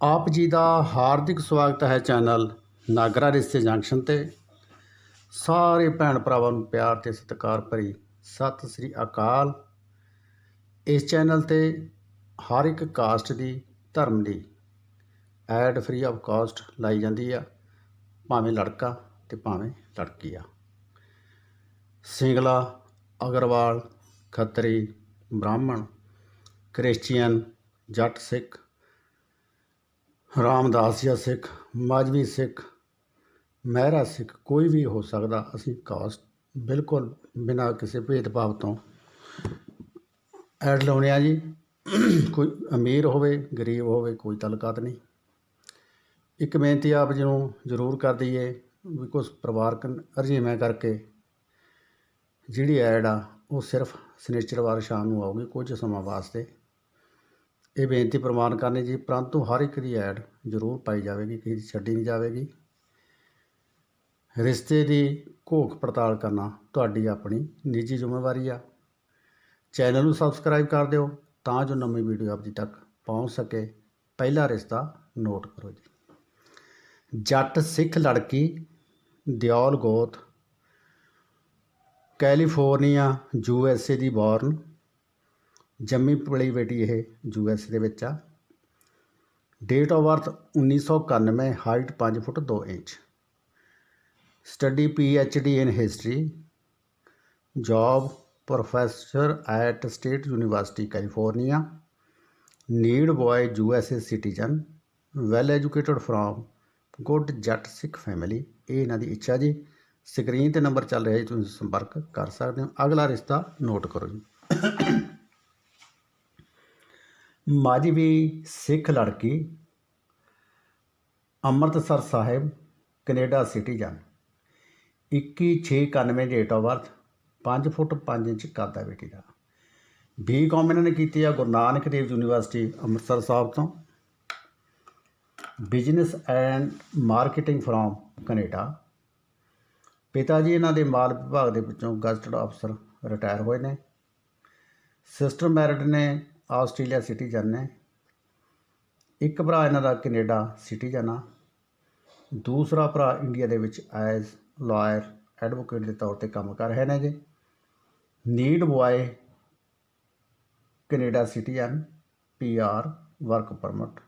ਆਪ ਜੀ ਦਾ ਹਾਰਦਿਕ ਸਵਾਗਤ ਹੈ ਚੈਨਲ ਨਾਗਰਾ ਰਿਸ਼ਤੇ ਜੰਕਸ਼ਨ ਤੇ। ਸਾਰੇ ਭੈਣ ਭਰਾਵਾਂ ਨੂੰ ਪਿਆਰ ਤੇ ਸਤਿਕਾਰ ਭਰੀ ਸਤਿ ਸ੍ਰੀ ਅਕਾਲ। ਇਸ ਚੈਨਲ ਤੇ ਹਰ ਇੱਕ ਕਾਸਟ ਦੀ ਧਰਮ ਦੀ ਐਡ ਫ੍ਰੀ ਆਫ ਕਾਸਟ ਲਾਈ ਜਾਂਦੀ ਆ, ਭਾਵੇਂ ਲੜਕਾ ਤੇ ਭਾਵੇਂ ਲੜਕੀ ਆ। ਸਿੰਗਲਾ, ਅਗਰਵਾਲ, ਖੱਤਰੀ, ਬ੍ਰਾਹਮਣ, ਕ੍ਰਿਸਚੀਅਨ, ਜੱਟ ਸਿੱਖ ਰਾਮਦਾਸ ਜਾਂ ਸਿੱਖ ਮਾਝਵੀ ਸਿੱਖ, ਮਹਿਰਾ ਸਿੱਖ ਕੋਈ ਵੀ ਹੋ ਸਕਦਾ, ਅਸੀਂ ਕਾਸਟ ਬਿਲਕੁਲ ਬਿਨਾਂ ਕਿਸੇ ਭੇਦਭਾਵ ਤੋਂ ਐਡ ਲਾਉਣੇ ਆ ਜੀ। ਕੋਈ ਅਮੀਰ ਹੋਵੇ, ਗਰੀਬ ਹੋਵੇ, ਕੋਈ ਤਲਕਾਤ ਨਹੀਂ। ਇੱਕ ਬੇਨਤੀ ਆਪ ਜੀ ਨੂੰ ਜ਼ਰੂਰ ਕਰ ਦਈਏ ਵੀ ਕੁਛ ਪਰਿਵਾਰਕ ਰਜੀਵੇਂ ਕਰਕੇ ਜਿਹੜੀ ਐਡ ਆ, ਉਹ ਸਿਰਫ ਸਨੇਚਰਵਾਰ ਸ਼ਾਮ ਨੂੰ ਆਊਗੀ ਕੁਝ ਸਮਾਂ ਵਾਸਤੇ। ਇਹ ਬੇਨਤੀ ਪ੍ਰਮਾਣ ਕਰਨੀ ਜੀ, ਪਰੰਤੂ ਹਰ ਇੱਕ ਦੀ ਐਡ ਜ਼ਰੂਰ ਪਾਈ ਜਾਵੇਗੀ, ਕਿਸੇ ਦੀ ਛੱਡੀ ਨਹੀਂ ਜਾਵੇਗੀ। ਰਿਸ਼ਤੇ ਦੀ ਘੋਖ ਪੜਤਾਲ ਕਰਨਾ ਤੁਹਾਡੀ ਆਪਣੀ ਨਿੱਜੀ ਜ਼ਿੰਮੇਵਾਰੀ ਆ। ਚੈਨਲ ਨੂੰ ਸਬਸਕ੍ਰਾਈਬ ਕਰ ਦਿਓ ਤਾਂ ਜੋ ਨਵੀਂ ਵੀਡੀਓ ਆਪ ਜੀ ਤੱਕ ਪਹੁੰਚ ਸਕੇ। ਪਹਿਲਾ ਰਿਸ਼ਤਾ ਨੋਟ ਕਰੋ ਜੀ। ਜੱਟ ਸਿੱਖ ਲੜਕੀ ਦਿਓਲ ਗੋਤ, ਕੈਲੀਫੋਰਨੀਆ, ਯੂ ਐਸ ਏ ਦੀ ਬੌਰਨ ਜੰਮੀ ਪਲੀ ਬੇਟੀ ਇਹ ਯੂ ਐਸ ਦੇ ਵਿੱਚ ਆ। Date of birth 1991 height 5 foot 2 inch. Study P H D in history job professor at state university California need boy U S A citizen well educated from good Jat Sikh family ਇਹ ਇਹਨਾਂ ਦੀ ਇੱਛਾ ਜੀ। Screen ਤੇ number ਚੱਲ ਰਿਹਾ ਜੀ, ਤੁਸੀਂ ਸੰਪਰਕ ਕਰ ਸਕਦੇ ਹੋ। ਅਗਲਾ ਰਿਸ਼ਤਾ ਨੋਟ ਕਰੋ ਜੀ। ਮਾਝਵੀ ਸਿੱਖ ਲੜਕੀ Amritsar Sahib, Canada citizen 2191 date of birth 5 foot 5 inch ਕੱਦ ਹੈ ਬੇਟੀ ਦਾ। ਬੀ ਕਾਮ ਇਹਨਾਂ ਨੇ ਕੀਤੀ ਆ ਗੁਰੂ ਨਾਨਕ ਦੇਵ ਯੂਨੀਵਰਸਿਟੀ ਅੰਮ੍ਰਿਤਸਰ ਸਾਹਿਬ ਤੋਂ। Business and marketing from Canada. ਪਿਤਾ ਜੀ ਇਹਨਾਂ ਦੇ ਮਾਲ ਵਿਭਾਗ ਦੇ ਵਿੱਚੋਂ ਗਜ਼ਟਡ ਅਫਸਰ ਰਿਟਾਇਰ ਹੋਏ ਨੇ। ਸਿਸਟਰ ਮੈਰਿਡ ਨੇ ਆਸਟ੍ਰੇਲੀਆ ਸਿਟੀਜ਼ਨ ਨੇ। ਇੱਕ ਭਰਾ ਇਹਨਾਂ ਦਾ ਕੈਨੇਡਾ ਸਿਟੀਜ਼ਨ ਆ। ਦੂਸਰਾ ਭਰਾ ਇੰਡੀਆ ਦੇ ਵਿੱਚ ਐਜ਼ ਲਾਇਰ, ਐਡਵੋਕੇਟ ਦੇ ਤੌਰ ਤੇ ਕੰਮ ਕਰ ਰਹੇ ਨੇ ਜੀ। Need boy Canada citizen PR work permit.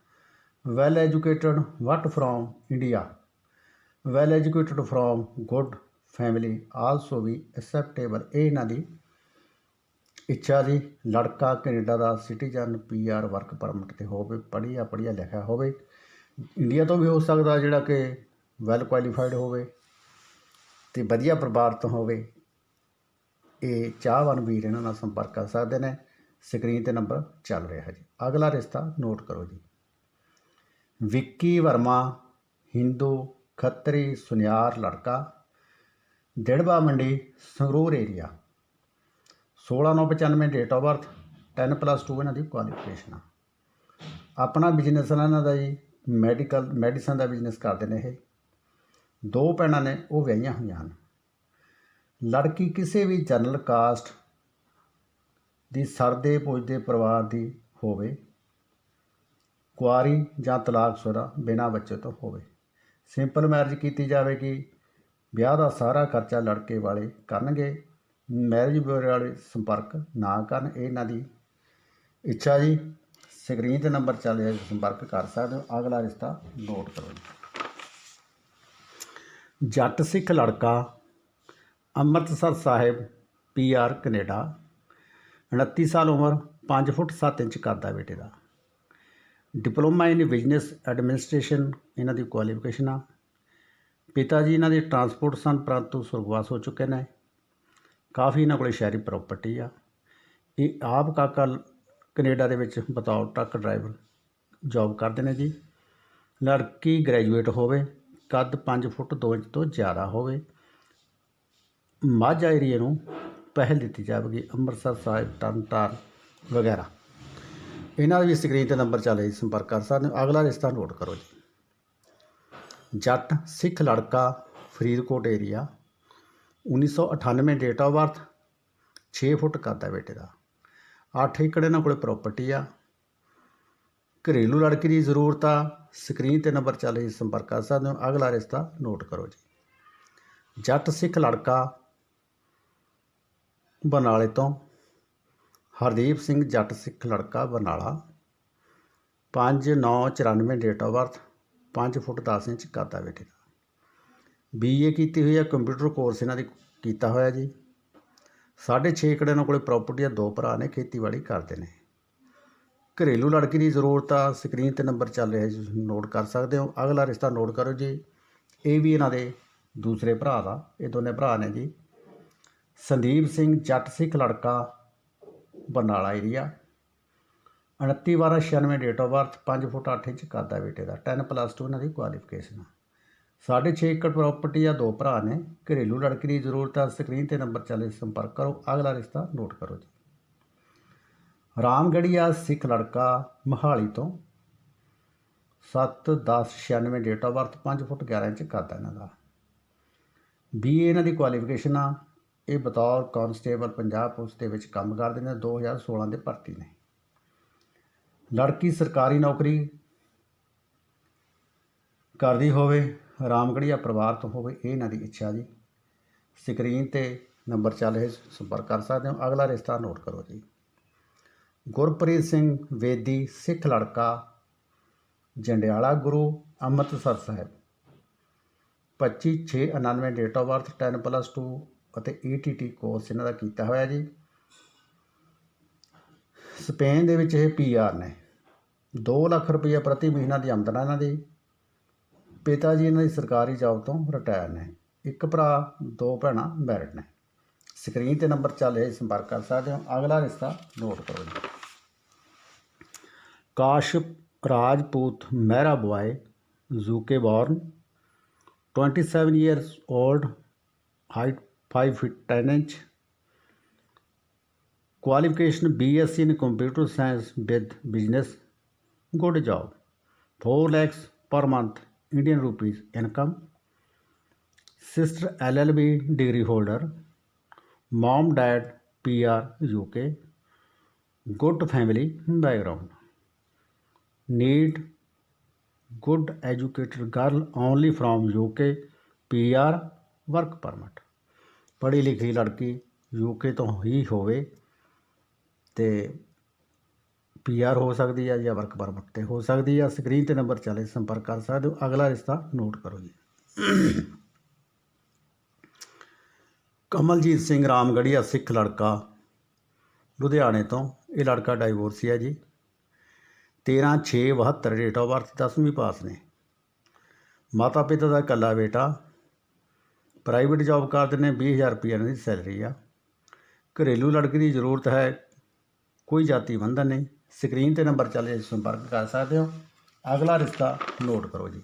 Well educated, what from India. Well educated from good family, also we acceptable. ਇਹ ਇਹਨਾਂ ਦੀ ਇੱਛਾ ਜੀ ਲੜਕਾ ਕੈਨੇਡਾ ਦਾ ਸਿਟੀਜ਼ਨ ਪੀਆਰ ਵਰਕ ਪਰਮਿਟ ਤੇ ਹੋਵੇ, ਪੜ੍ਹਿਆ ਪੜ੍ਹਿਆ, ਲਿਖਿਆ ਹੋਵੇ। ਇੰਡੀਆ ਤੋਂ ਵੀ ਹੋ ਸਕਦਾ ਜਿਹੜਾ ਕਿ ਵੈਲ ਕੁਆਲੀਫਾਈਡ ਹੋਵੇ ਤੇ ਵਧੀਆ ਪਰਿਵਾਰ ਤੋਂ ਹੋਵੇ। ਇਹ ਚਾਹਵਾਨ ਵੀਰ ਇਹਨਾਂ ਨਾਲ ਸੰਪਰਕ ਕਰ ਸਕਦੇ ਨੇ। ਸਕਰੀਨ ਤੇ ਨੰਬਰ ਚੱਲ ਰਿਹਾ ਜੀ। ਅਗਲਾ ਰਿਸ਼ਤਾ ਨੋਟ ਕਰੋ ਜੀ। ਵਿੱਕੀ ਵਰਮਾ, ਹਿੰਦੂ, ਖੱਤਰੀ, ਸੁਨਿਆਰ ਲੜਕਾ Dirba Mandi, Sangrur area 16995 date of birth 10 plus 2 ਇਹਨਾਂ ਦੀ ਕੁਆਲੀਫਿਕੇਸ਼ਨ ਆ। ਆਪਣਾ ਬਿਜ਼ਨਸ ਇਹਨਾਂ ਦਾ ਜੀ ਮੈਡੀਕਲ ਮੈਡੀਸਨ ਦਾ ਬਿਜ਼ਨਸ ਕਰਦੇ ਨੇ ਇਹ। ਦੋ ਭੈਣਾਂ ਨੇ, ਉਹ ਵਿਆਹੀਆਂ ਹੋਈਆਂ ਹਨ। ਲੜਕੀ ਕਿਸੇ ਵੀ ਜਨਰਲ ਕਾਸਟ ਦੀ ਸਰਦੇ ਪੁੱਜਦੇ ਪਰਿਵਾਰ ਦੀ ਹੋਵੇ, ਕੁਆਰੀ ਜਾਂ ਤਲਾਕ ਸੁਰਾ ਬਿਨਾਂ ਬੱਚੇ ਤੋਂ ਹੋਵੇ। ਸਿੰਪਲ ਮੈਰਿਜ ਕੀਤੀ ਜਾਵੇਗੀ, ਵਿਆਹ ਦਾ ਸਾਰਾ ਖਰਚਾ ਲੜਕੇ ਵਾਲੇ ਕਰਨਗੇ। ਮੈਰਿਜ ਬਿਊਰੋ ਵਾਲੇ ਸੰਪਰਕ ਨਾ ਕਰਨ, ਇਹ ਇਹਨਾਂ ਦੀ ਇੱਛਾ ਜੀ। ਸਕਰੀਨ ਤੇ ਨੰਬਰ ਚੱਲ ਰਿਹਾ ਸੰਪਰਕ ਕਰ ਸਕਦੇ ਹੋ। ਅਗਲਾ ਰਿਸ਼ਤਾ ਨੋਟ ਕਰੋ ਜੀ। ਜੱਟ ਸਿੱਖ ਲੜਕਾ, ਅੰਮ੍ਰਿਤਸਰ ਸਾਹਿਬ ਪੀਆਰ ਕੈਨੇਡਾ 29 ਸਾਲ ਉਮਰ 5 ਫੁੱਟ 7 ਇੰਚ ਕਰਦਾ ਬੇਟੇ ਦਾ। ਡਿਪਲੋਮਾ ਇਨ ਬਿਜ਼ਨਸ ਐਡਮਿਨਿਸਟ੍ਰੇਸ਼ਨ ਇਹਨਾਂ ਦੀ ਕੁਆਲੀਫਿਕੇਸ਼ਨ ਆ। ਪਿਤਾ ਜੀ ਇਹਨਾਂ ਦੇ ਟਰਾਂਸਪੋਰਟ ਸਨ, ਪਰੰਤੂ ਸੁਰਗਵਾਸ ਹੋ ਚੁੱਕੇ ਨੇ। ਕਾਫੀ ਇਹਨਾਂ ਕੋਲੇ ਸ਼ਹਿਰੀ ਪ੍ਰਾਪਰਟੀ ਆ। ਇਹ ਆਪ ਕਾਕਾ ਕੈਨੇਡਾ ਦੇ ਵਿੱਚ ਬਤੌਰ ਟਰੱਕ ਡਰਾਈਵਰ ਜੌਬ ਕਰਦੇ ਨੇ ਜੀ। ਲੜਕੀ ਗ੍ਰੈਜੂਏਟ ਹੋਵੇ, ਕੱਦ 5 ਫੁੱਟ 2 ਇੰਚ ਤੋਂ ਜ਼ਿਆਦਾ ਹੋਵੇ, ਮਾਝਾ ਏਰੀਏ ਨੂੰ ਪਹਿਲ ਦਿੱਤੀ ਜਾਵੇਗੀ ਅੰਮ੍ਰਿਤਸਰ ਸਾਹਿਬ, ਤਰਨਤਾਰਨ ਵਗੈਰਾ। ਇਹਨਾਂ ਦਾ ਵੀ ਸਕਰੀਨ ਤੇ ਨੰਬਰ ਚੱਲ ਰਿਹਾ, ਸੰਪਰਕ ਕਰ ਸਕਦੇ ਹੋ। ਅਗਲਾ ਰਿਸ਼ਤਾ ਨੋਟ ਕਰੋ ਜੀ। ਜੱਟ ਸਿੱਖ ਲੜਕਾ Faridkot area 1998 date of birth 6 foot ਕੱਦ ਹੈ ਬੇਟੇ ਦਾ। 8 ਏਕੜ ਇਹਨਾਂ ਕੋਲੇ ਪ੍ਰਾਪਰਟੀ ਆ। ਘਰੇਲੂ ਲੜਕੀ ਦੀ ਜ਼ਰੂਰਤ ਆ। ਸਕਰੀਨ ਤੇ ਨੰਬਰ ਚੱਲ ਰਹੀ, ਸੰਪਰਕ ਕਰ ਸਕਦੇ ਹੋ। ਅਗਲਾ ਰਿਸ਼ਤਾ ਨੋਟ ਕਰੋ ਜੀ। ਜੱਟ ਸਿੱਖ ਲੜਕਾ ਬਨਾਲੇ ਤੋਂ, ਹਰਦੀਪ ਸਿੰਘ ਜੱਟ ਸਿੱਖ ਲੜਕਾ Barnala. 5994 date of birth 5 foot 10 inch ਕਰਦਾ ਬੇਟੇ ਦਾ। ਬੀਏ ਕੀਤੀ ਹੋਈ ਹੈ ਕੰਪਿਊਟਰ ਕੋਰਸ ਇਹਨਾਂ ਦੀ ਕੀਤਾ ਹੋਇਆ ਜੀ। 6.5 ਏਕੜ ਇਹਨਾਂ ਕੋਲੇ ਪ੍ਰਾਪਰਟੀ ਆ, ਦੋ ਭਰਾ ਨੇ, ਖੇਤੀਬਾੜੀ ਕਰਦੇ ਨੇ। ਘਰੇਲੂ ਲੜਕੀ ਦੀ ਜ਼ਰੂਰਤ ਆ ਸਕਰੀਨ ਤੇ ਨੰਬਰ ਚੱਲ ਰਿਹਾ ਜੀ, ਤੁਸੀਂ ਨੋਟ ਕਰ ਸਕਦੇ ਹੋ। ਅਗਲਾ ਰਿਸ਼ਤਾ ਨੋਟ ਕਰੋ ਜੀ। ਇਹ ਵੀ ਇਹਨਾਂ ਦੇ ਦੂਸਰੇ ਭਰਾ ਦਾ, ਇਹ ਦੋਨੇ ਭਰਾ ਨੇ ਜੀ। ਸੰਦੀਪ ਸਿੰਘ ਜੱਟ ਸਿੱਖ ਲੜਕਾ ਬਰਨਾਲਾ ਏਰੀਆ 29 ਬਾਰਾਂ 96 date of birth 5 foot 8 inch ਕਰਦਾ ਬੇਟੇ ਦਾ। 10 ਪਲੱਸ 2 ਇਹਨਾਂ ਦੀ ਕੁਆਲੀਫਿਕੇਸ਼ਨ ਆ। ਸਾਢੇ ਛੇ ਏਕੜ ਪ੍ਰਾਪਰਟੀ ਆ, ਦੋ ਭਰਾ ਨੇ। ਘਰੇਲੂ ਲੜਕੀ ਦੀ ਜ਼ਰੂਰਤ ਆ ਸਕਰੀਨ ਤੇ ਨੰਬਰ ਚੱਲੇ ਸੰਪਰਕ ਕਰੋ। ਅਗਲਾ ਰਿਸ਼ਤਾ ਨੋਟ ਕਰੋ ਜੀ। ਰਾਮਗੜੀਆ ਸਿੱਖ ਲੜਕਾ, ਮਹਾਲੀ ਤੋਂ। 7 10 96 date of birth 5 foot 11 inch ਕਰਦਾ ਇਹਨਾਂ ਦਾ। ਬੀਏ ਇਹਨਾਂ ਦੀ ਕੁਆਲੀਫਿਕੇਸ਼ਨ ਆ। ਇਹ ਬਤੌਰ ਕਾਂਸਟੇਬਲ ਪੰਜਾਬ ਪੁਲਿਸ ਦੇ ਵਿੱਚ ਕੰਮ ਕਰਦੇ ਨੇ 2016 ਦੇ ਭਰਤੀ ਨੇ। ਲੜਕੀ ਸਰਕਾਰੀ ਨੌਕਰੀ ਕਰਦੀ ਹੋਵੇ ਰਾਮਗੜੀਆ ਪਰਿਵਾਰ ਤੋਂ ਹੋਵੇ, ਇਹ ਇਹਨਾਂ ਦੀ ਇੱਛਾ ਜੀ। ਸਕਰੀਨ ਤੇ ਨੰਬਰ ਚੱਲ ਰਿਹਾ, ਸੰਪਰਕ ਕਰ ਸਕਦੇ ਹੋ। ਅਗਲਾ ਰਿਸ਼ਤਾ ਨੋਟ ਕਰੋ ਜੀ। ਗੁਰਪ੍ਰੀਤ ਸਿੰਘ ਵੇਦੀ, ਸਿੱਖ ਲੜਕਾ, Jandiala Guru, Amritsar Sahib. 25/6/99 date of birth 10 plus 2 ਅਤੇ ETT ਕੋਰਸ ਇਹਨਾਂ ਦਾ ਕੀਤਾ ਹੋਇਆ ਜੀ। ਸਪੇਨ ਦੇ ਵਿੱਚ ਇਹ ਪੀਆਰ ਨੇ। 2 ਲੱਖ ਰੁਪਏ ਪ੍ਰਤੀ ਮਹੀਨਾ ਦੀ ਆਮਦਨ ਇਹਨਾਂ ਦੀ। ਪਿਤਾ ਜੀ ਇਹਨਾਂ ਦੀ ਸਰਕਾਰੀ ਜੌਬ ਤੋਂ ਰਿਟਾਇਰ ਨੇ ਇੱਕ ਭਰਾ ਦੋ ਭੈਣਾਂ ਮੈਰਿਡ ਨੇ ਸਕਰੀਨ ਤੇ ਨੰਬਰ ਚੱਲ ਰਿਹਾ ਸੰਪਰਕ ਕਰ ਸਕਦੇ ਹੋ ਅਗਲਾ ਰਿਸ਼ਤਾ ਨੋਟ ਕਰੋ ਜੀ Kashyap Rajput Mehra boy ਜ਼ੂਕੇ born 27 years old height 5 feet 10 inch qualification BSc in computer science with business good job 4 lakhs per month indian rupees income sister llb degree holder mom dad pr uk good family background need good educated girl only from UK PR work permit ਪੜ੍ਹੀ ਲਿਖੀ ਲੜਕੀ UK ਤੋਂ ਹੀ ਹੋਵੇ ਤੇ PR ਹੋ ਸਕਦੀ ਹੈ ਜਾਂ ਵਰਕ ਪਰਮਿਟ ਤੇ ਹੋ ਸਕਦੀ ਹੈ ਸਕਰੀਨ ਤੇ ਨੰਬਰ ਚੱਲੇ ਸੰਪਰਕ ਕਰ ਸਕਦੇ ਹੋ। ਅਗਲਾ ਰਿਸ਼ਤਾ ਨੋਟ ਕਰੋ ਜੀ। ਕਮਲਜੀਤ ਸਿੰਘ ਰਾਮਗੜੀਆ, ਸਿੱਖ ਲੜਕਾ, ਲੁਧਿਆਣੇ ਤੋਂ। ਇਹ ਲੜਕਾ ਡਾਈਵੋਰਸੀ ਹੈ ਜੀ। 13 6 72 ਡੇਟ ਆਫ ਬਰਥ 10ਵੀਂ ਪਾਸ ਨੇ। ਮਾਤਾ ਪਿਤਾ ਦਾ ਇਕੱਲਾ ਬੇਟਾ। ਪ੍ਰਾਈਵੇਟ ਜੌਬ ਕਰਦੇ ਨੇ 20000 ਰੁਪਏ ਇਹਨਾਂ ਦੀ ਸੈਲਰੀ ਆ। ਘਰੇਲੂ ਲੜਕੀ ਦੀ ਜ਼ਰੂਰਤ ਹੈ। ਕੋਈ ਜਾਤੀ ਬੰਧਨ ਨਹੀਂ। ਸਕਰੀਨ ਤੇ ਨੰਬਰ ਚੱਲੇ ਸੰਪਰਕ ਕਰ ਸਕਦੇ ਹੋ। ਅਗਲਾ ਰਿਸ਼ਤਾ ਨੋਟ ਕਰੋ ਜੀ।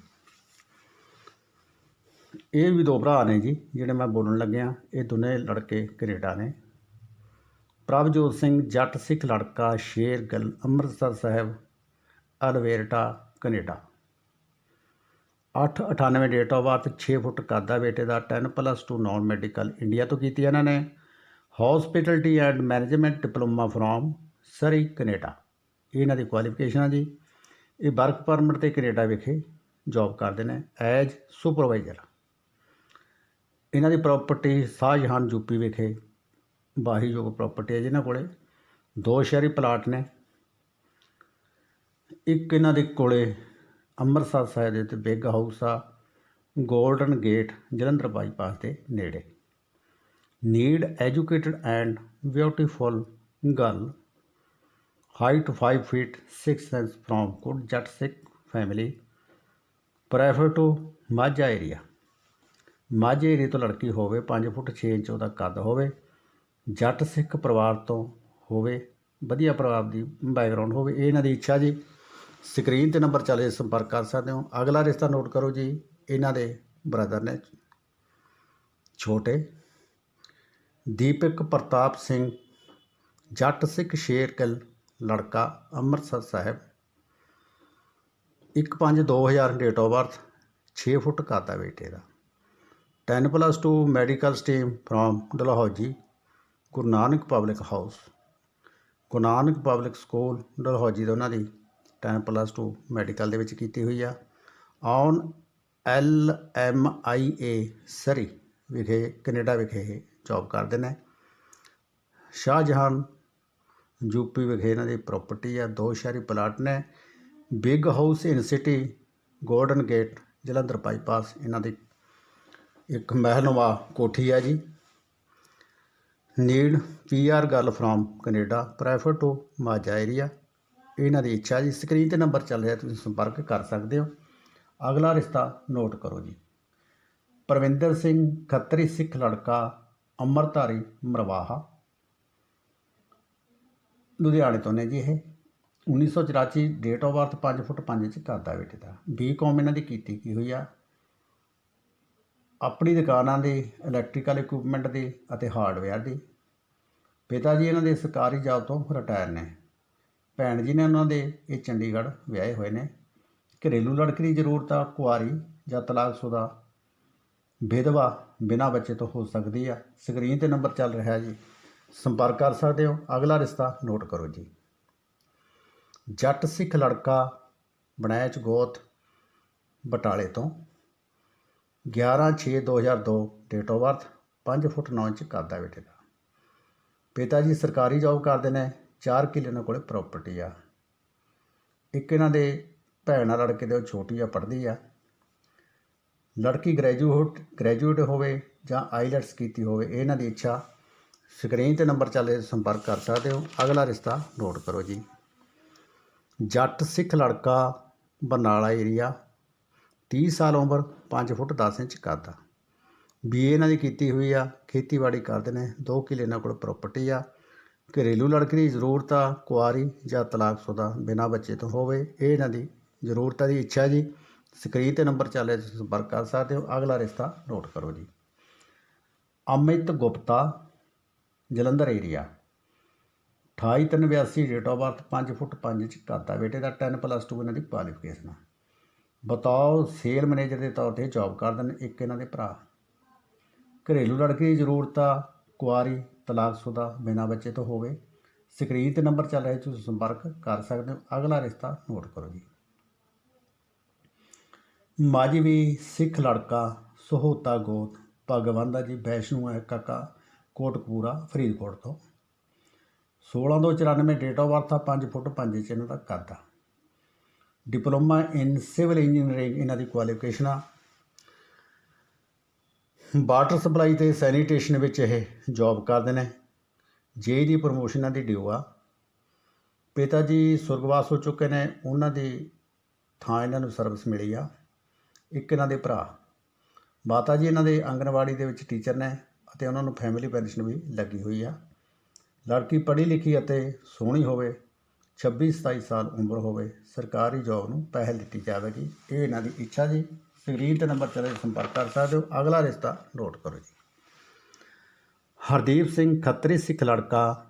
ਇਹ ਵੀ ਦੋ ਭਰਾ ਨੇ ਜੀ, ਜਿਹੜੇ ਮੈਂ ਬੋਲਣ ਲੱਗਿਆ ਇਹ ਦੋਨੇ ਲੜਕੇ ਕੈਨੇਡਾ ਨੇ। ਪ੍ਰਭਜੋਤ ਸਿੰਘ ਜੱਟ ਸਿੱਖ ਲੜਕਾ Shergill, Amritsar Sahib, Alberta, Canada. 898 date of birth 6 foot ਕੱਦ ਆ ਬੇਟੇ ਦਾ 10 ਪਲੱਸ 2 ਨਾਨ ਮੈਡੀਕਲ ਇੰਡੀਆ ਤੋਂ ਕੀਤੀ ਇਹਨਾਂ ਨੇ। Hospitality and management diploma from Surrey Canada. ਇਹ ਇਹਨਾਂ ਦੀ ਕੁਆਲੀਫਿਕੇਸ਼ਨ ਆ ਜੀ। ਇਹ ਵਰਕ ਪਰਮਿਟ ਤੇ ਕੈਨੇਡਾ ਵਿਖੇ ਜੌਬ ਕਰਦੇ ਨੇ ਐਜ ਸੁਪਰਵਾਈਜ਼ਰ ਇਹਨਾਂ ਦੀ ਪ੍ਰਾਪਰਟੀ ਸ਼ਾਹਜਹਾਨ ਯੂਪੀ ਵਿਖੇ ਵਾਹੀਯੋਗ ਪ੍ਰਾਪਰਟੀ ਹੈ ਜਿਨ੍ਹਾਂ ਕੋਲੇ। ਦੋ ਸ਼ਹਿਰੀ ਪਲਾਟ ਨੇ। ਇੱਕ ਇਹਨਾਂ ਦੇ ਕੋਲੇ ਅੰਮ੍ਰਿਤਸਰ ਸਾਹਿਬ ਦੇ ਤੇ ਬਿਗ ਹਾਊਸ ਆ ਗੋਲਡਨ ਗੇਟ ਜਲੰਧਰ ਬਾਈਪਾਸ ਦੇ ਨੇੜੇ। Need educated and beautiful girl height 5 feet 6 inch from good Jat Sikh family prefer to Majha area ਮਾਝੇ ਏਰੀਏ ਤੋਂ ਲੜਕੀ ਹੋਵੇ 5 ਫੁੱਟ 6 ਇੰਚ ਉਹਦਾ ਕੱਦ ਹੋਵੇ। ਜੱਟ ਸਿੱਖ ਪਰਿਵਾਰ ਤੋਂ ਹੋਵੇ, ਵਧੀਆ ਪਰਿਵਾਰ ਦੀ ਬੈਕਗ੍ਰਾਉਂਡ ਹੋਵੇ, ਇਹ ਇਹਨਾਂ ਦੀ ਇੱਛਾ ਜੀ। ਸਕਰੀਨ ਤੇ ਨੰਬਰ ਚੱਲੇ ਸੰਪਰਕ ਕਰ ਸਕਦੇ ਹੋ। ਅਗਲਾ ਰਿਸ਼ਤਾ ਨੋਟ ਕਰੋ ਜੀ, ਇਹਨਾਂ ਦੇ ਬ੍ਰਦਰ ਨੇ। ਛੋਟੇ ਦੀਪਕ ਪ੍ਰਤਾਪ ਸਿੰਘ ਜੱਟ ਸਿੱਖ ਸ਼ੇਰਕਲ ਲੜਕਾ Amritsar Sahib. 1/5/2000 date of birth 6 foot ਕਾਤਾ ਬੇਟੇ ਦਾ। 10 plus 2 medical stream from Dalhousie Guru Nanak public house Guru Nanak public school Dalhousie ਦਾ ਉਹਨਾਂ ਦੀ 10 ਪਲੱਸ 2 ਮੈਡੀਕਲ ਦੇ ਵਿੱਚ ਕੀਤੀ ਹੋਈ ਆ। On L M I A Surrey ਵਿਖੇ, ਕੈਨੇਡਾ ਵਿਖੇ ਇਹ ਜੌਬ ਕਰਦੇ ਨੇ। ਸ਼ਾਹਜਹਾਨ ਯੂਪੀ ਵਿਖੇ ਇਹਨਾਂ ਦੀ ਪ੍ਰਾਪਰਟੀ ਆ, ਦੋ ਸ਼ਹਿਰੀ ਪਲਾਟ ਨੇ। Big house in city golden gate Jalandhar bypass ਇਹਨਾਂ ਦੀ ਇੱਕ ਮਹਿਲਨੁਮਾ ਕੋਠੀ ਆ ਜੀ। Need PR girl from Canada prefer to Majha area ਇਹਨਾਂ ਦੀ ਇੱਛਾ ਜੀ ਸਕਰੀਨ ਤੇ ਨੰਬਰ ਚੱਲ ਰਿਹਾ, ਤੁਸੀਂ ਸੰਪਰਕ ਕਰ ਸਕਦੇ ਹੋ। ਅਗਲਾ ਰਿਸ਼ਤਾ ਨੋਟ ਕਰੋ ਜੀ। ਪਰਵਿੰਦਰ ਸਿੰਘ ਖੱਤਰੀ ਸਿੱਖ ਲੜਕਾ ਅਮਰਧਾਰੀ ਮਰਵਾਹਾ। ਲੁਧਿਆਣੇ ਤੋਂ ਨੇ ਜੀ ਇਹ। 1984 ਡੇਟ ਆਫ ਬਰਥ 5 ਫੁੱਟ 5 'ਚ ਕਰਦਾ ਬੇਟੇ ਦਾ। ਬੀ ਕੌਮ ਇਹਨਾਂ ਦੀ ਕੀਤੀ ਕੀ ਹੋਈ ਆ? ਆਪਣੀ ਦੁਕਾਨਾਂ ਦੀ ਇਲੈਕਟ੍ਰੀਕਲ ਇਕਵਿਪਮੈਂਟ ਦੀ ਅਤੇ ਹਾਰਡਵੇਅਰ ਦੀ। ਪਿਤਾ ਜੀ ਇਹਨਾਂ ਦੇ ਸਰਕਾਰੀ ਜੌਬ ਤੋਂ ਰਿਟਾਇਰ ਨੇ। ਭੈਣ ਜੀ ਨੇ ਉਹਨਾਂ ਦੇ ਇਹ ਚੰਡੀਗੜ੍ਹ ਵਿਆਹੇ ਹੋਏ ਨੇ। ਘਰੇਲੂ ਲੜਕੀ ਦੀ ਜ਼ਰੂਰਤ ਆ, ਕੁਆਰੀ ਜਾਂ ਤਲਾਕਸ਼ੁਦਾ। ਵਿਧਵਾ ਬਿਨਾਂ ਬੱਚੇ ਤੋਂ ਹੋ ਸਕਦੀ ਆ। ਸਕਰੀਨ ਤੇ ਨੰਬਰ ਚੱਲ ਰਿਹਾ ਜੀ। ਸੰਪਰਕ ਕਰ ਸਕਦੇ ਹੋ। ਅਗਲਾ ਰਿਸ਼ਤਾ ਨੋਟ ਕਰੋ ਜੀ। ਜੱਟ ਸਿੱਖ ਲੜਕਾ ਬਣੈਚ ਗੋਤ ਬਟਾਲੇ ਤੋਂ। 11/6/2002 date of birth 5 foot 9 inch ਕਰਦਾ ਬੇਟੇ ਦਾ। ਪਿਤਾ ਜੀ ਸਰਕਾਰੀ ਜੌਬ ਕਰਦੇ ਨੇ 4 ਕਿੱਲੇ ਨਾਲ ਕੋਲੇ ਪ੍ਰਾਪਰਟੀ ਆ। ਇੱਕ ਇਹਨਾਂ ਦੇ ਭੈਣ ਆ ਲੜਕੇ ਦੇ, ਉਹ ਛੋਟੀ ਆ, ਪੜ੍ਹਦੀ ਆ। ਲੜਕੀ ਗ੍ਰੈਜੂਏਟ ਗ੍ਰੈਜੂਏਟ ਹੋਵੇ ਜਾਂ ਆਈਲੈਟਸ ਕੀਤੀ ਹੋਵੇ ਇਹਨਾਂ ਦੀ ਇੱਛਾ ਸਕਰੀਨ ਤੇ ਨੰਬਰ ਚੱਲੇ ਸੰਪਰਕ ਕਰ ਸਕਦੇ ਹੋ। ਅਗਲਾ ਰਿਸ਼ਤਾ ਨੋਟ ਕਰੋ ਜੀ। ਜੱਟ ਸਿੱਖ ਲੜਕਾ, ਬਰਨਾਲਾ ਏਰੀਆ 30 ਸਾਲ ਉਮਰ 5 ਫੁੱਟ 10 ਇੰਚ ਕੱਦ ਬੀਏ ਇਹਨਾਂ ਦੀ ਕੀਤੀ ਹੋਈ ਆ, ਖੇਤੀਬਾੜੀ ਕਰਦੇ ਨੇ 2 ਕਿੱਲੇ ਇਹਨਾਂ ਕੋਲ ਪ੍ਰਾਪਰਟੀ ਆ। ਘਰੇਲੂ ਲੜਕੀ ਦੀ ਜ਼ਰੂਰਤ ਆ, ਕੁਆਰੀ ਜਾਂ ਤਲਾਕਸ਼ੁਦਾ ਬਿਨਾਂ ਬੱਚੇ ਤੋਂ ਹੋਵੇ, ਇਹ ਇਹਨਾਂ ਦੀ ਜ਼ਰੂਰਤਾਂ ਦੀ ਇੱਛਾ ਜੀ। ਸਕਰੀਨ ਤੇ ਨੰਬਰ ਚੱਲੇ ਸੰਪਰਕ ਕਰ ਸਕਦੇ ਹੋ। ਅਗਲਾ ਰਿਸ਼ਤਾ ਨੋਟ ਕਰੋ ਜੀ। Amit Gupta Jalandhar area 2882 date of birth 5 foot 5 inch ਕਰਦਾ ਬੇਟੇ ਦਾ 10 ਪਲੱਸ 2 ਇਹਨਾਂ ਦੀ ਕੁਆਲੀਫਿਕੇਸ਼ਨ ਆ। ਬਤਾਓ ਸੇਲ ਮੈਨੇਜਰ ਦੇ ਤੌਰ ਤੇ ਜੌਬ ਕਰਦੇ ਨੇ ਇੱਕ ਇਹਨਾਂ ਦੇ ਭਰਾ। ਘਰੇਲੂ ਲੜਕੀ ਦੀ ਜ਼ਰੂਰਤ ਆ, ਕੁਆਰੀ, ਤਲਾਕਸ਼ੁਦਾ, ਬਿਨਾਂ ਬੱਚੇ ਤੋਂ ਹੋਵੇ। ਸਕਰੀਨ ਤੇ ਨੰਬਰ ਚੱਲ ਰਿਹਾ, ਤੁਸੀਂ ਸੰਪਰਕ ਕਰ ਸਕਦੇ ਹੋ। ਅਗਲਾ ਰਿਸ਼ਤਾ ਨੋਟ ਕਰੋ ਜੀ। ਮਾਜਵੀ ਸਿੱਖ ਲੜਕਾ, ਸਹੋਤਾ ਗੋਤ ਭਗਵੰਦਾ ਜੀ ਵੈਸ਼ਨੂ ਹੈ ਕਾਕਾ। ਕੋਟਕਪੂਰਾ, ਫਰੀਦਕੋਟ ਤੋਂ। 16 ਤੋਂ 94 ਡੇਟ ਆਫ ਬਰਥ ਆ 5 ਫੁੱਟ 5 ਇੰਚ ਇਹਨਾਂ ਦਾ ਕੱਦ ਆ ਡਿਪਲੋਮਾ ਇਨ ਸਿਵਲ ਇੰਜੀਨੀਅਰਿੰਗ ਇਹਨਾਂ ਦੀ ਕੁਆਲੀਫਿਕੇਸ਼ਨ ਆ। ਵਾਟਰ ਸਪਲਾਈ ਤੇ ਸੈਨੀਟੇਸ਼ਨ ਵਿੱਚ ਇਹ ਜੌਬ ਕਰਦੇ ਨੇ। ਜੇ ਦੀ ਪ੍ਰਮੋਸ਼ਨ ਇਹਨਾਂ ਦੀ ਡਿਊ ਆ। ਪਿਤਾ ਜੀ ਸੁਰਗਵਾਸ ਹੋ ਚੁੱਕੇ ਨੇ, ਉਹਨਾਂ ਦੀ ਥਾਂ ਇਹਨਾਂ ਨੂੰ ਸਰਵਿਸ ਮਿਲੀ ਆ। ਇੱਕ ਇਹਨਾਂ ਦੇ ਭਰਾ। ਮਾਤਾ ਜੀ ਇਹਨਾਂ ਦੇ ਆਂਗਣਵਾੜੀ ਦੇ ਵਿੱਚ ਟੀਚਰ ਨੇ। ਅਤੇ ਉਹਨਾਂ ਨੂੰ ਫੈਮਿਲੀ ਪੈਨਸ਼ਨ ਵੀ ਲੱਗੀ ਹੋਈ ਆ। ਲੜਕੀ ਪੜ੍ਹੀ ਲਿਖੀ ਅਤੇ ਸੋਹਣੀ ਹੋਵੇ 26 27 ਸਾਲ ਉਮਰ ਹੋਵੇ, ਸਰਕਾਰੀ ਜੋਬ ਨੂੰ ਪਹਿਲ ਦਿੱਤੀ ਜਾਵੇਗੀ। ਇਹ ਇਹਨਾਂ ਦੀ ਇੱਛਾ ਜੀ। ਸਕਰੀਨ ਤੇ ਨੰਬਰ ਚਲੇ ਸੰਪਰਕ ਕਰ ਸਕਦੇ ਹੋ। ਅਗਲਾ ਰਿਸ਼ਤਾ ਨੋਟ ਕਰੋ ਜੀ। ਹਰਦੀਪ ਸਿੰਘ ਖੱਤਰੀ ਸਿੱਖ ਲੜਕਾ,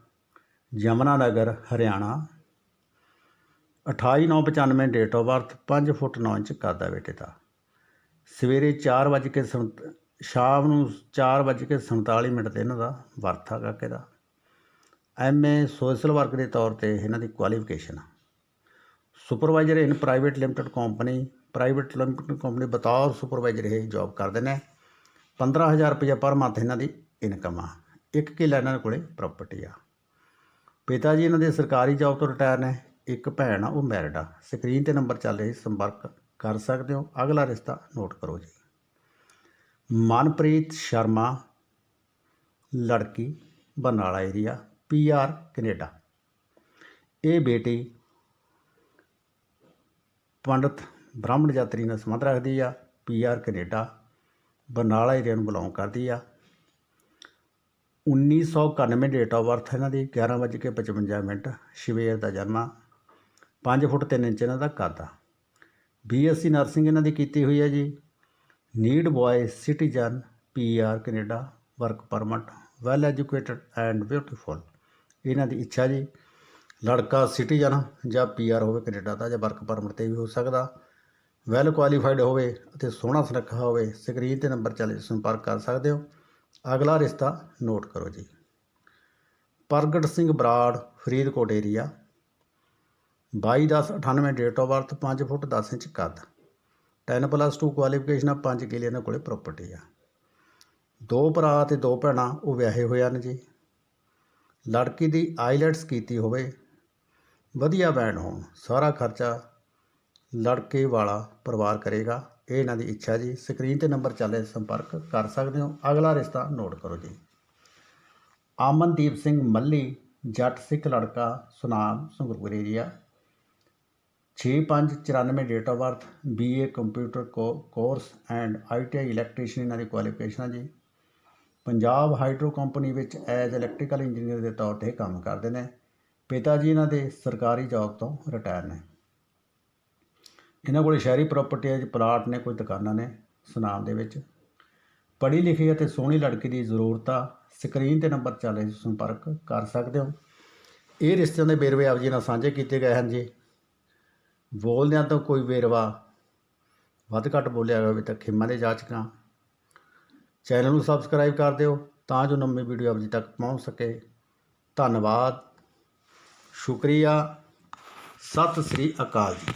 Yamuna Nagar, Haryana. 2895 date of birth 5 foot 9 inch ਕਰਦਾ ਬੇਟੇ ਦਾ। ਸਵੇਰੇ 4 ਵਜੇ ਕੇ ਸੰਤ- ਸ਼ਾਮ ਨੂੰ 4 ਵਜੇ ਕੇ 47 ਮਿੰਟ ਤੇ ਇਹਨਾਂ ਦਾ ਵਰਥਾ ਕਾਕੇ ਦਾ। ਐਮਏ ਸੋਸ਼ਲ ਵਰਕ ਦੇ ਤੌਰ ਤੇ ਇਹਨਾਂ ਦੀ ਕੁਆਲੀਫਿਕੇਸ਼ਨ ਆ। Supervisor in private limited company private limited company ਬਤੌਰ ਸੁਪਰਵਾਈਜ਼ਰ ਇਹ ਜੌਬ ਕਰਦੇ ਨੇ 15000 ਰੁਪਏ ਪਰ ਮੰਥ ਇਹਨਾਂ ਦੀ ਇਨਕਮ ਆ। ਇੱਕ ਕਿੱਲਾ ਇਹਨਾਂ ਕੋਲੇ ਪ੍ਰਾਪਰਟੀ ਆ। ਪਿਤਾ ਜੀ ਇਹਨਾਂ ਦੇ ਸਰਕਾਰੀ ਜੌਬ ਤੋਂ ਰਿਟਾਇਰ ਨੇ। ਇੱਕ ਭੈਣ ਆ, ਉਹ ਮੈਰਿਡ ਆ। ਸਕਰੀਨ ਤੇ ਨੰਬਰ ਚੱਲ ਰਿਹਾ ਸੰਪਰਕ ਕਰ ਸਕਦੇ ਹੋ। ਅਗਲਾ ਰਿਸ਼ਤਾ ਨੋਟ ਕਰੋ ਜੀ। ਮਨਪ੍ਰੀਤ ਸ਼ਰਮਾ, ਲੜਕੀ, ਬਰਨਾਲਾ ਏਰੀਆ ਪੀਆਰ ਕੈਨੇਡਾ। ਇਹ ਬੇਟੀ ਪੰਡਤ ਬ੍ਰਾਹਮਣ ਯਾਤਰੀ ਨਾਲ ਸੰਬੰਧ ਰੱਖਦੀ ਆ ਪੀਆਰ ਕੈਨੇਡਾ, ਬਰਨਾਲਾ ਏਰੀਆ ਨੂੰ ਬਿਲੋਂਗ ਕਰਦੀ ਆ। 1991 ਡੇਟ ਆਫ ਬਰਥ ਇਹਨਾਂ ਦੀ 11:55 ਮਿੰਟ, ਸਵੇਰ ਦਾ ਜਨਮ ਆ। 5 ਫੁੱਟ 3 ਇੰਚ ਇਹਨਾਂ ਦਾ ਕੱਦ ਆ ਬੀਐਸਸੀ ਨਰਸਿੰਗ ਇਹਨਾਂ ਦੀ ਕੀਤੀ ਹੋਈ ਹੈ ਜੀ। Need boy citizen PR Canada work permit, well educated and beautiful. ਇਹਨਾਂ ਦੀ ਇੱਛਾ ਜੀ, ਲੜਕਾ ਸਿਟੀਜ਼ਨ ਜਾਂ ਪੀਆਰ ਹੋਵੇ ਕੈਨੇਡਾ ਦਾ ਜਾਂ ਵਰਕ ਪਰਮਿਟ ਤੇ ਵੀ ਹੋ ਸਕਦਾ। ਵੈਲ ਕੁਆਲੀਫਾਈਡ ਹੋਵੇ ਅਤੇ ਸੋਹਣਾ ਸੁਨੱਖਾ ਹੋਵੇ, ਸਕਰੀਨ ਤੇ ਨੰਬਰ ਚੱਲੇ ਸੰਪਰਕ ਕਰ ਸਕਦੇ ਹੋ। ਅਗਲਾ ਰਿਸ਼ਤਾ ਨੋਟ ਕਰੋ ਜੀ। ਪ੍ਰਗਟ ਸਿੰਘ ਬਰਾੜ, ਫਰੀਦਕੋਟ ਏਰੀਆ 22 ਦਸ 98 date of birth 5 foot 10 inch ਕੱਦ। 10 ਪਲੱਸ 2 ਕੁਆਲੀਫਿਕੇਸ਼ਨ ਆ 5 ਕਿੱਲੇ ਇਹਨਾਂ ਕੋਲੇ ਪ੍ਰਾਪਰਟੀ ਆ। ਦੋ ਭਰਾ ਤੇ ਦੋ ਭੈਣਾਂ, ਉਹ ਵਿਆਹੇ ਹੋਏ ਹਨ ਜੀ। ਲੜਕੀ ਦੀ ਆਈਲੈਟਸ ਕੀਤੀ ਹੋਵੇ, ਵਧੀਆ ਬੈਂਡ ਹੋਣ, ਸਾਰਾ ਖਰਚਾ ਲੜਕੇ ਵਾਲਾ ਪਰਿਵਾਰ ਕਰੇਗਾ। ਇਹ ਇਹਨਾਂ ਦੀ ਇੱਛਾ ਜੀ। ਸਕਰੀਨ ਤੇ ਨੰਬਰ ਚੱਲੇ ਸੰਪਰਕ ਕਰ ਸਕਦੇ ਹੋ। ਅਗਲਾ ਰਿਸ਼ਤਾ ਨੋਟ ਕਰੋ ਜੀ। ਅਮਨਦੀਪ ਸਿੰਘ ਮੱਲੀ, ਜੱਟ ਸਿੱਖ ਲੜਕਾ, Sunam Sangrur area 6594 date of birth BA computer course and ITI electrician ਇਹਨਾਂ ਦੀ ਕੁਆਲੀਫਿਕੇਸ਼ਨ ਹੈ ਜੀ। ਪੰਜਾਬ ਹਾਈਡਰੋ ਕੰਪਨੀ ਵਿੱਚ ਐਜ਼ ਇਲੈਕਟ੍ਰੀਕਲ ਇੰਜੀਨੀਅਰ ਦੇ ਤੌਰ ਤੇ ਕੰਮ ਕਰਦੇ ਨੇ। ਪਿਤਾ ਜੀ ਇਹਨਾਂ ਦੇ ਸਰਕਾਰੀ ਜੌਬ ਤੋਂ ਰਿਟਾਇਰ ਨੇ। ਇਹਨਾਂ ਕੋਲ ਸ਼ਹਿਰੀ ਪ੍ਰਾਪਰਟੀ ਹੈ ਜੀ, ਪਲਾਟ ਨੇ, ਕੋਈ ਦੁਕਾਨਾਂ ਨੇ ਸੁਨਾਮ ਦੇ ਵਿੱਚ। ਪੜ੍ਹੀ ਲਿਖੀ ਅਤੇ ਸੋਹਣੀ ਲੜਕੀ ਦੀ ਜ਼ਰੂਰਤ ਆ ਸਕਰੀਨ ਤੇ ਨੰਬਰ ਚੱਲ ਰਿਹਾ ਸੰਪਰਕ ਕਰ ਸਕਦੇ ਹੋ। ਇਹ ਰਿਸ਼ਤਿਆਂ ਦੇ ਬੇਰਵੇ ਆਪ ਜੀ ਨਾਲ ਸਾਂਝੇ ਕੀਤੇ ਗਏ ਹਨ ਜੀ। ਬੋਲਦਿਆਂ ਤੋਂ ਕੋਈ ਵੇਰਵਾ ਵੱਧ ਘੱਟ ਬੋਲਿਆ ਹੋਵੇ ਤਾਂ ਖਿਮਾ ਦੇ ਜਾਚਕਾਂ ਚੈਨਲ ਨੂੰ ਸਬਸਕ੍ਰਾਈਬ ਕਰ ਦਿਓ ਤਾਂ ਜੋ ਨਵੀਂ ਵੀਡੀਓ ਆਪ ਜੀ ਤੱਕ ਪਹੁੰਚ ਸਕੇ। ਧੰਨਵਾਦ। ਸ਼ੁਕਰੀਆ। ਸਤਿ ਸ੍ਰੀ ਅਕਾਲ ਜੀ।